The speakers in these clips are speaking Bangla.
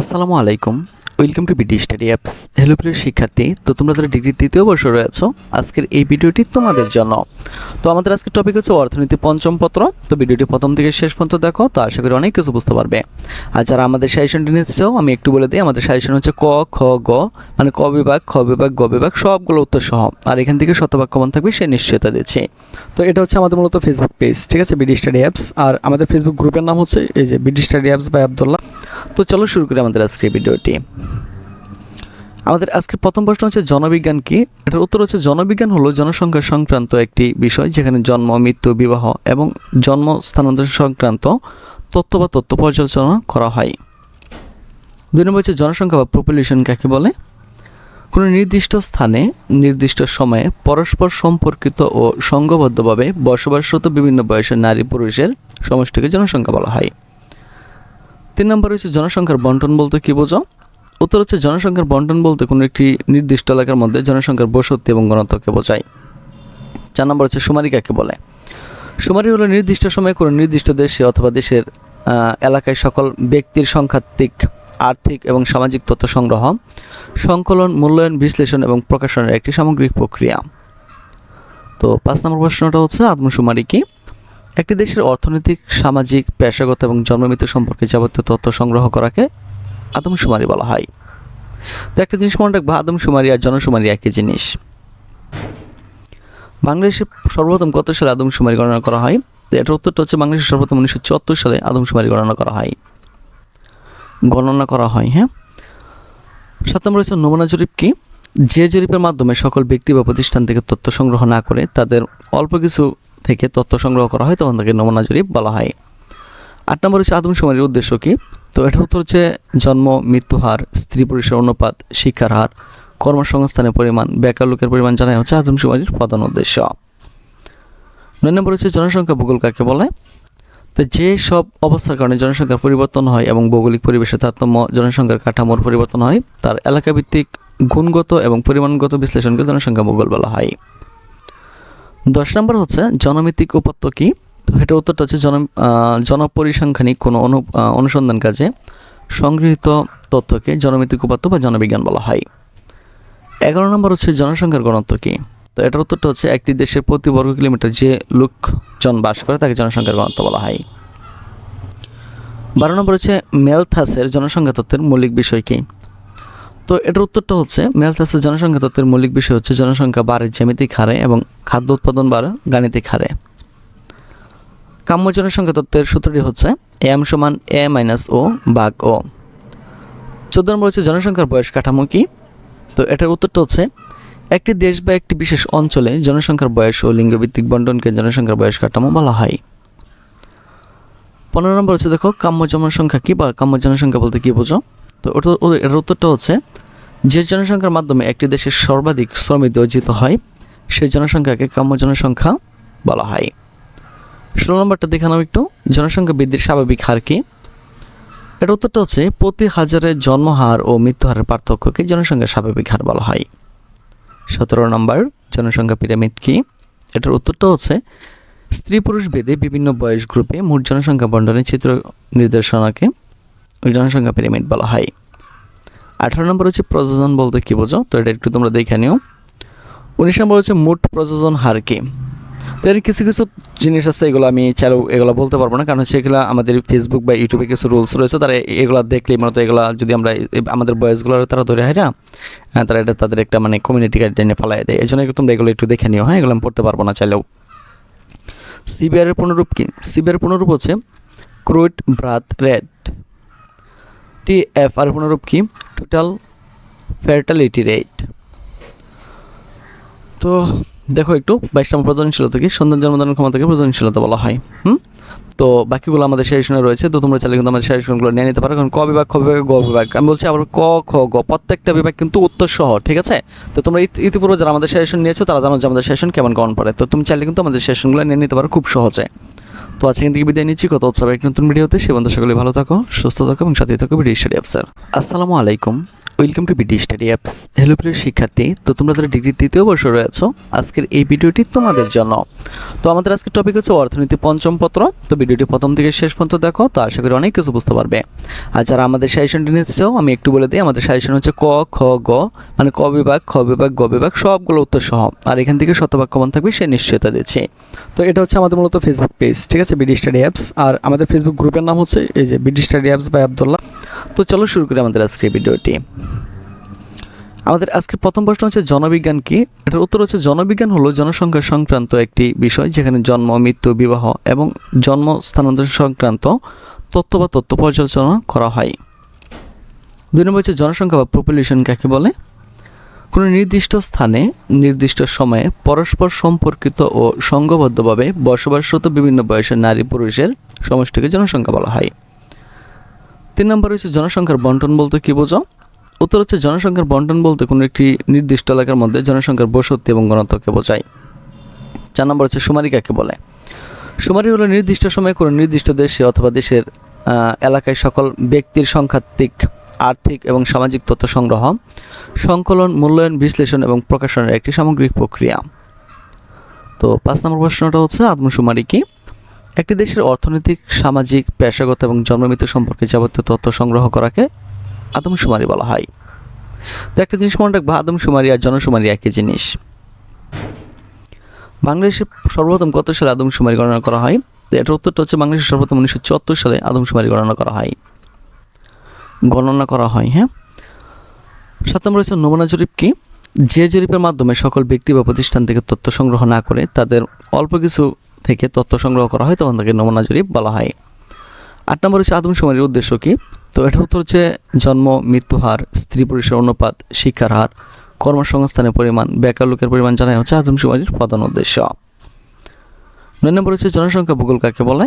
আসসালামু আলাইকুম। Welcome to BD study apps hello প্রিয় শিক্ষার্থী। তো তোমরা যারা ডিগ্রি তৃতীয় বর্ষ রয়েছো, আজকের এই ভিডিওটি তোমাদের জন্য। তো আমাদের আজকের টপিক হচ্ছে অর্থনীতি পঞ্চম পত্র। তো ভিডিওটি প্রথম থেকে শেষ পর্যন্ত দেখো, তো আশা করি অনেক কিছু বুঝতে পারবে। আর যারা আমাদের সাজেশনটি নিতে চাও, আমি একটু বলে দিই, আমাদের সাজেশন হচ্ছে ক, খ, গ মানে ক বিভাগ, খ বিভাগ, গ বিভাগ, সবগুলো উত্তর সহ আর এখান থেকে শতভাগ কমন থাকবে, সে নিশ্চয়তা দিচ্ছি। তো এটা হচ্ছে আমাদের মূলত ফেসবুক পেজ ঠিক আছে? বিডি স্টাডি অ্যাপস আর আমাদের ফেসবুক গ্রুপের নাম হচ্ছে, এই যে BD study apps by Abdullah তো চলো শুরু করি আমাদের আজকের ভিডিওটি। আমাদের আজকের প্রথম প্রশ্ন হচ্ছে, জনবিজ্ঞান কি? এটার উত্তর হচ্ছে, জনবিজ্ঞান হলো জনসংখ্যা সংক্রান্ত একটি বিষয় যেখানে জন্ম, মৃত্যু, বিবাহ এবং জন্ম স্থানান্তর সংক্রান্ত তথ্য বা তথ্য পর্যালোচনা করা হয়। দুই নম্বর হচ্ছে, জনসংখ্যা বা পপুলেশন কাকে বলে? কোনো নির্দিষ্ট স্থানে, নির্দিষ্ট সময়ে পরস্পর সম্পর্কিত ও সংঘবদ্ধভাবে বসবাসরত বিভিন্ন বয়সের নারী পুরুষের সমষ্টিকে জনসংখ্যা বলা হয়। তিন নম্বর হচ্ছে জনসংখ্যার বন্টন বলতে কী বোঝো? উত্তর হচ্ছে জনসংখ্যার বন্টন বলতে কোনো একটি নির্দিষ্ট এলাকার মধ্যে জনসংখ্যার বসতি এবং গণত্বকে বোঝায়। চার নম্বর হচ্ছে সুমারি কাকে বলে? সুমারি হলো নির্দিষ্ট সময়ে কোনো নির্দিষ্ট দেশে অথবা দেশের এলাকায় সকল ব্যক্তির সংখ্যাত্মিক, আর্থিক এবং সামাজিক তথ্য সংগ্রহ, সংকলন, মূল্যায়ন, বিশ্লেষণ এবং প্রকাশনের একটি সামগ্রিক প্রক্রিয়া। তো পাঁচ নম্বর প্রশ্নটা হচ্ছে আদমশুমারি কি? একটি দেশের অর্থনৈতিক, সামাজিক, পেশাগত এবং জন্মমৃত্যু সম্পর্কে যাবতীয় তথ্য সংগ্রহ করাকে আদমশুমারি বলা হয়। তো একটা জিনিস মনে রাখবা, আদমশুমারি আর জনশুমারি একই জিনিস। বাংলাদেশে সর্বপ্রথম কত সালে আদমশুমারি গণনা করা হয়? তো এটার উত্তরটা হচ্ছে বাংলাদেশে সর্বপ্রথম উনিশশো চুয়াত্তর সালে আদমশুমারি গণনা করা হয়। গণনা করা হয় হ্যাঁ? সাত নম্বর হচ্ছে নমুনা জরিপ কি? যে জরিপের মাধ্যমে সকল ব্যক্তি বা প্রতিষ্ঠান থেকে তথ্য সংগ্রহ না করে তাদের অল্প কিছু থেকে তথ্য সংগ্রহ করা হয়, তখন তাকে নমুনা জরিপ বলা হয়। আট নম্বর হচ্ছে আদমশুমারির উদ্দেশ্য কি? তো এটার উত্তর হচ্ছে জন্ম, মৃত্যু হার, স্ত্রী পুরুষের অনুপাত, শিক্ষার হার, কর্মসংস্থানের পরিমাণ, বেকার লোকের পরিমাণ জানাই হচ্ছে আদমশুমারির প্রধান উদ্দেশ্য। নয় নম্বর হচ্ছে জনসংখ্যা ভূগোল কাকে বলে? তো যে সব অবস্থার কারণে জনসংখ্যার পরিবর্তন হয় এবং ভৌগোলিক পরিবেশে তারতম্য, জনসংখ্যার কাঠামোর পরিবর্তন হয়, তার এলাকাভিত্তিক গুণগত এবং পরিমাণগত বিশ্লেষণকে জনসংখ্যা ভূগোল বলা হয়। দশ নম্বর হচ্ছে জনমিতিক উপাত্ত কী? তো এটা উত্তরটা হচ্ছে জন জনপরিসংখ্যানিক কোনো অনু অনুসন্ধান কাজে সংগৃহীত তথ্যকে জনমিতিক উপাত্ত বা জনবিজ্ঞান বলা হয়। এগারো নম্বর হচ্ছে জনসংখ্যার গণত্ব কী? তো এটার উত্তরটা হচ্ছে একটি দেশের প্রতি বর্গ কিলোমিটার যে লোকজন বাস করে তাকে জনসংখ্যার গণত্ব বলা হয়। বারো নম্বর হচ্ছে মেলথাসের জনসংখ্যা তত্ত্বের মৌলিক বিষয় কি? তো এটার উত্তরটা হচ্ছে মেলথাসের জনসংখ্যা তত্ত্বের মৌলিক বিষয় হচ্ছে জনসংখ্যা বাড়ে জ্যামিতিক হারে এবং খাদ্য উৎপাদন বাড়ে, গাণিতিক হারে। কাম্য জনসংখ্যা তত্ত্বের সূত্রটি হচ্ছে, এম সমান এ মাইনাস ও বাঘ ও। চোদ্দ নম্বর হচ্ছে জনসংখ্যার বয়স কাঠামো কি? তো এটার উত্তরটা হচ্ছে, একটি দেশ বা একটি বিশেষ অঞ্চলে জনসংখ্যার বয়স ও লিঙ্গভিত্তিক বন্টনকে জনসংখ্যার বয়স কাঠামো বলা হয়। পনেরো নম্বর হচ্ছে দেখো, কাম্য জনসংখ্যা কী বা কাম্য জনসংখ্যা বলতে কী বোঝো? তো ওটা এটার উত্তরটা হচ্ছে, যে জনসংখ্যার মাধ্যমে একটি দেশের সর্বাধিক শ্রমিক অর্জিত হয়, সেই জনসংখ্যাকে কাম্য জনসংখ্যা বলা হয়। ষোলো নম্বরটা দেখানো একটু জনসংখ্যা বৃদ্ধির স্বাভাবিক হার কি? এর উত্তরটা হচ্ছে, প্রতি হাজারের জন্মহার ও মৃত্যুহারের পার্থক্যকে জনসংখ্যার স্বাভাবিক হার বলা হয়। সতেরো নম্বর, জনসংখ্যা পিরামিড কি? এটার উত্তরটা হচ্ছে স্ত্রী পুরুষ ভেদে বিভিন্ন বয়স গ্রুপে মোট জনসংখ্যা বন্টনের চিত্র নির্দেশনাকে জনসংখ্যা পিরামিড বলা হয়। আঠারো নম্বর হচ্ছে প্রযোজন বলতে কী বোঝো? তো এটা একটু তোমরা দেখে নিও। উনিশ নম্বর হচ্ছে মোট প্রযোজন হার কি? তো এর কিছু কিছু জিনিস আছে, এগুলো আমি চালু এগুলো বলতে পারব না, কারণ হচ্ছে এগুলো আমাদের ফেসবুক বা ইউটিউবে কিছু রুলস রয়েছে, তারা এগুলো দেখলেই মূলত এগুলো যদি আমরা আমাদের বয়সগুলো তারা ধরে হয় না তারা এটা তাদের একটা মানে কমিউনিটি গাইডলাইনে ফেলাই দেয়। এই জন্য তোমরা এগুলো একটু দেখে নিও হ্যাঁ এগুলো আমি পড়তে পারব না চাইলেও। সিবিআরের পুনরূপ কি? সিবিআর পুনরূপ হচ্ছে ক্রুইট ব্রাথ রেট টি এফ আর পুনরূপ কি? টোটাল ফার্টালিটি রেট তো দেখো একটু বাইশ নম্বর প্রজনশীলতা কি? সন্তান জন্মদানের ক্ষমতাকে প্রজনশীলতা বলা হয়। হুম? তো বাকিগুলো আমাদের সাজেশনে রয়েছে, তো তোমরা চাইলে কিন্তু আমাদের সাজেশনগুলো নিয়ে নিতে পারো, কারণ ক বিভাগ, খ বিভাগ, গ বিভাগ। আমি বলছি আবার ক, খ, গ, প্রত্যেকটা বিভাগ কিন্তু উত্তর সহ ঠিক আছে? তো তোমরা ইতি- ইতিপূর্বে যারা আমাদের সেশন নিয়েছো, তারা জানো যে আমাদের সেশন কেমন কেমন পড়ে। তো তুমি চাইলে কিন্তু আমাদের সেশনগুলো নিয়ে নিতে পারো খুব সহজে। তো আজকে থেকে বিদায় নিচ্ছি, কত উৎসব এক নতুন ভিডিওতে। সে বন্ধু সকলে ভালো থাকো, সুস্থ থাকো এবং সাথে থাকো ভিডিও স্টাডি অফিসার। আসসালামু আলাইকুম। Welcome to BD study apps hello প্রিয় শিক্ষার্থী। তো তোমরা যারা ডিগ্রি তৃতীয় বর্ষ রয়েছো, আজকের এই ভিডিওটি তোমাদের জন্য। তো আমাদের আজকের টপিক হচ্ছে অর্থনীতি পঞ্চম পত্র। তো ভিডিওটি প্রথম থেকে শেষ পর্যন্ত দেখো, তো আশা করি অনেক কিছু বুঝতে পারবে। আর যারা আমাদের সাজেশনটি নিতে চাও, আমি একটু বলে দিই, আমাদের সাজেশন হচ্ছে ক, খ, গ মানে ক বিভাগ, খ বিভাগ, গ বিভাগ, সবগুলো উত্তর সহ আর এখান থেকে শতবাক্যমান থাকবে, সে নিশ্চয়তা দিচ্ছে। তো এটা হচ্ছে আমাদের মূলত ফেসবুক পেজ ঠিক আছে? বিডি স্টাডি অ্যাপস আর আমাদের ফেসবুক গ্রুপের নাম হচ্ছে, এই যে BD study apps by Abdullah তো চলো শুরু করি আমাদের আজকের ভিডিওটি। আমাদের আজকের প্রথম প্রশ্ন হচ্ছে, জনবিজ্ঞান কি? এটার উত্তর হচ্ছে, জনবিজ্ঞান হলো জনসংখ্যা সংক্রান্ত একটি বিষয় যেখানে জন্ম, মৃত্যু, বিবাহ এবং জন্ম স্থানান্তর সংক্রান্ত তথ্য বা তথ্য পর্যালোচনা করা হয়। দুই নম্বর হচ্ছে, জনসংখ্যা বা পপুলেশন কাকে বলে? কোনো নির্দিষ্ট স্থানে, নির্দিষ্ট সময়ে পরস্পর সম্পর্কিত ও সংঘবদ্ধভাবে বসবাসরত বিভিন্ন বয়সের নারী পুরুষের সমষ্টিকে জনসংখ্যা বলা হয়। তিন নম্বর হচ্ছে জনসংখ্যার বন্টন বলতে কী বোঝো? উত্তর হচ্ছে জনসংখ্যার বন্টন বলতে কোনো একটি নির্দিষ্ট এলাকার মধ্যে জনসংখ্যার বসতি এবং গণত্বকে বোঝায়। চার নম্বর হচ্ছে সুমারি কাকে বলে? সুমারি হলো নির্দিষ্ট সময়ে কোনো নির্দিষ্ট দেশে অথবা দেশের এলাকায় সকল ব্যক্তির সংখ্যাত্মিক, আর্থিক এবং সামাজিক তথ্য সংগ্রহ, সংকলন, মূল্যায়ন, বিশ্লেষণ এবং প্রকাশনের একটি সামগ্রিক প্রক্রিয়া। তো পাঁচ নম্বর প্রশ্নটা হচ্ছে আদমশুমারি কি? একটি দেশের অর্থনৈতিক, সামাজিক, পেশাগত এবং জন্মমৃত্যু সম্পর্কে যাবতীয় তথ্য সংগ্রহ করাকে আদমশুমারি বলা হয়। তো একটা জিনিস মনে রাখবা, আদমশুমারি আর জনশুমারি একই জিনিস। বাংলাদেশে সর্বপ্রথম কত সালে আদমশুমারি গণনা করা হয়? তো এটার উত্তরটা হচ্ছে বাংলাদেশে সর্বপ্রথম উনিশশো চুয়াত্তর সালে আদমশুমারি গণনা করা হয়। গণনা করা হয় হ্যাঁ? সাত নম্বর হচ্ছে নমুনা জরিপ কি? যে জরিপের মাধ্যমে সকল ব্যক্তি বা প্রতিষ্ঠান থেকে তথ্য সংগ্রহ না করে তাদের অল্প কিছু থেকে তথ্য সংগ্রহ করা হয়, তখন তাকে নমুনা জরিপ বলা হয়। আট নম্বর হচ্ছে আদমশুমারির উদ্দেশ্য কি? তো এটার উত্তর হচ্ছে জন্ম, মৃত্যু হার, স্ত্রী পুরুষের অনুপাত, শিক্ষার হার, কর্মসংস্থানের পরিমাণ, বেকার লোকের পরিমাণ জানাই হচ্ছে আদমশুমারির প্রধান উদ্দেশ্য। নয় নম্বর হচ্ছে জনসংখ্যা ভূগোল কাকে বলে?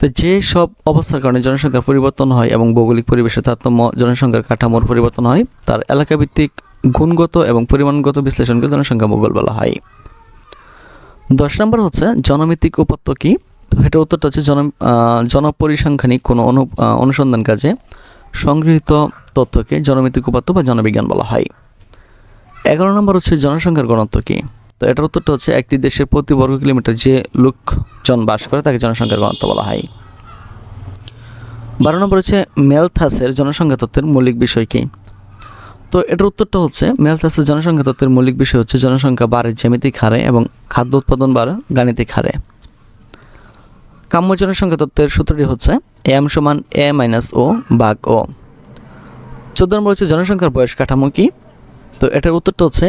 তো যে সব অবস্থার কারণে জনসংখ্যার পরিবর্তন হয় এবং ভৌগোলিক পরিবেশের তারতম্য, জনসংখ্যার কাঠামোর পরিবর্তন হয়, তার এলাকাভিত্তিক গুণগত এবং পরিমাণগত বিশ্লেষণকে জনসংখ্যা ভূগোল বলা হয়। দশ নম্বর হচ্ছে জনমিতিক উপাত্ত কী? তো এটা উত্তরটা হচ্ছে জন জনপরিসংখ্যানিক কোনো অনু অনুসন্ধান কাজে সংগৃহীত তথ্যকে জনমিতিক উপাত্ত বা জনবিজ্ঞান বলা হয়। এগারো নম্বর হচ্ছে জনসংখ্যার গণত্ব কি? তো এটার উত্তরটা হচ্ছে একটি দেশের প্রতি বর্গ কিলোমিটার যে লোকজন বাস করে তাকে জনসংখ্যার গণত্ব বলা হয়। বারো নম্বর হচ্ছে মেলথাসের জনসংখ্যা তত্ত্বের মৌলিক বিষয় কি? তো এটার উত্তরটা হচ্ছে মেলথাসের জনসংখ্যা তত্ত্বের মৌলিক বিষয় হচ্ছে জনসংখ্যা বাড়ে জ্যামিতিক হারে এবং খাদ্য উৎপাদন বাড়ে, গাণিতিক হারে। কাম্য জনসংখ্যা তত্ত্বের সূত্রটি হচ্ছে, এম সমান এ মাইনাস ও বাঘ ও। চোদ্দ নম্বর হচ্ছে জনসংখ্যার বয়স কাঠামো কি? তো এটার উত্তরটা হচ্ছে,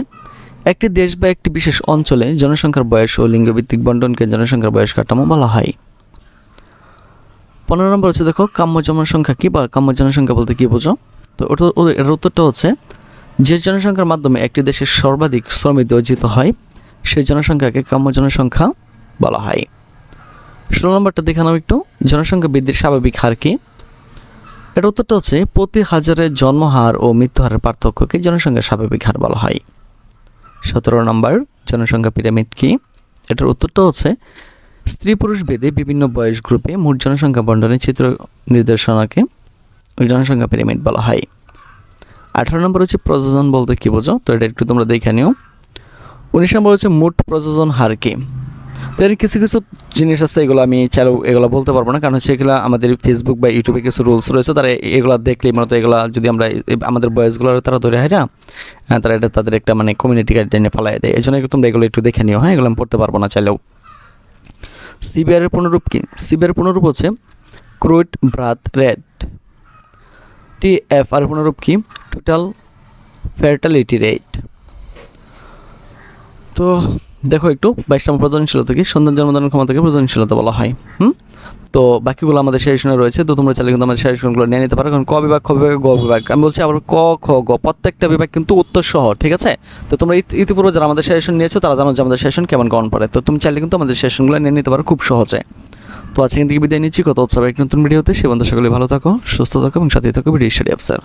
একটি দেশ বা একটি বিশেষ অঞ্চলে জনসংখ্যার বয়স ও লিঙ্গভিত্তিক বন্টনকে জনসংখ্যার বয়স কাঠামো বলা হয়। পনেরো নম্বর হচ্ছে দেখো, কাম্য জনসংখ্যা কী বা কাম্য জনসংখ্যা বলতে কী বোঝো? তো ওটা এটার উত্তরটা হচ্ছে যে জনসংখ্যার মাধ্যমে একটি দেশের সর্বাধিক শ্রমিক অর্জিত হয়, সেই জনসংখ্যাকে কাম্য জনসংখ্যা বলা হয়। ষোলো নম্বরটা দেখানো একটু জনসংখ্যা বৃদ্ধির স্বাভাবিক হার কি? এর উত্তরটা হচ্ছে, প্রতি হাজারের জন্মহার ও মৃত্যুহারের পার্থক্যকে জনসংখ্যার স্বাভাবিক হার বলা হয়। সতেরো নম্বর, জনসংখ্যা পিরামিড কি? এটার উত্তরটা হচ্ছে, স্ত্রী পুরুষ ভেদে বিভিন্ন বয়স গ্রুপে মোট জনসংখ্যা বন্টনের চিত্র নির্দেশনাকে জনসংখ্যা পিরামিড বলা হয়। আঠারো নম্বর হচ্ছে প্রযোজন বলতে কী বোঝো? তো এটা একটু তোমরা দেখে নিও। উনিশ নম্বর হচ্ছে মোট প্রযোজন হার কি? তো এর কিছু কিছু জিনিস আছে, এগুলো আমি চাইলেও এগুলো বলতে পারব না, কারণ হচ্ছে এগুলো আমাদের ফেসবুক বা ইউটিউবে কিছু রুলস রয়েছে, তারা এগুলো দেখলেই মূলত এগুলো যদি আমরা আমাদের বয়সগুলো তারা ধরে হয় না তারা এটা তাদের একটা মানে কমিউনিটি গাইডলাইনে ফেলাই দেয়। এই জন্য তোমরা এগুলো একটু দেখে নিও হ্যাঁ এগুলো আমি পড়তে পারব না চাইলেও। সিবিআরের পুনরূপ কি? সিবিআর পুনরূপ হচ্ছে ক্রুইট ব্রাথ রেট টি এফ আর পুনরূপ কি? টোটাল ফার্টালিটি রেট তো দেখো একটু, বাইশ নম্বর প্রজনশীলতা কি? সন্তান জন্মদানের ক্ষমতাকে প্রজনশীলতা বলা হয়। হুম? তো বাকিগুলো আমাদের সাজেশনে রয়েছে, তো তোমরা চাইলে কিন্তু আমাদের সাজেশনগুলো নিয়ে নিতে পারো। কারণ ক বিভাগ, খ বিভাগ, গ বিভাগ। আমি বলছি আবার ক, খ, গ। প্রত্যেকটা বিভাগ কিন্তু উত্তর সহ ঠিক আছে? তো তোমরা ইতি- ইতিপূর্বে যারা আমাদের সেশন নিয়েছো, তারা জানো যে আমাদের সেশন কেমন কেমন পড়ে তো তুমি চাইলে কিন্তু আমাদের সেশনগুলো নিয়ে নিতে পারো খুব সহজে। তো আজকে থেকে বিদায় নিচ্ছি। কত উৎসবে এক নতুন ভিডিওতে। সে বন্ধু সকলে ভালো থাকো, সুস্থ থাকো এবং সাথে থাকো ভিডিও স্টাডি অফিসার।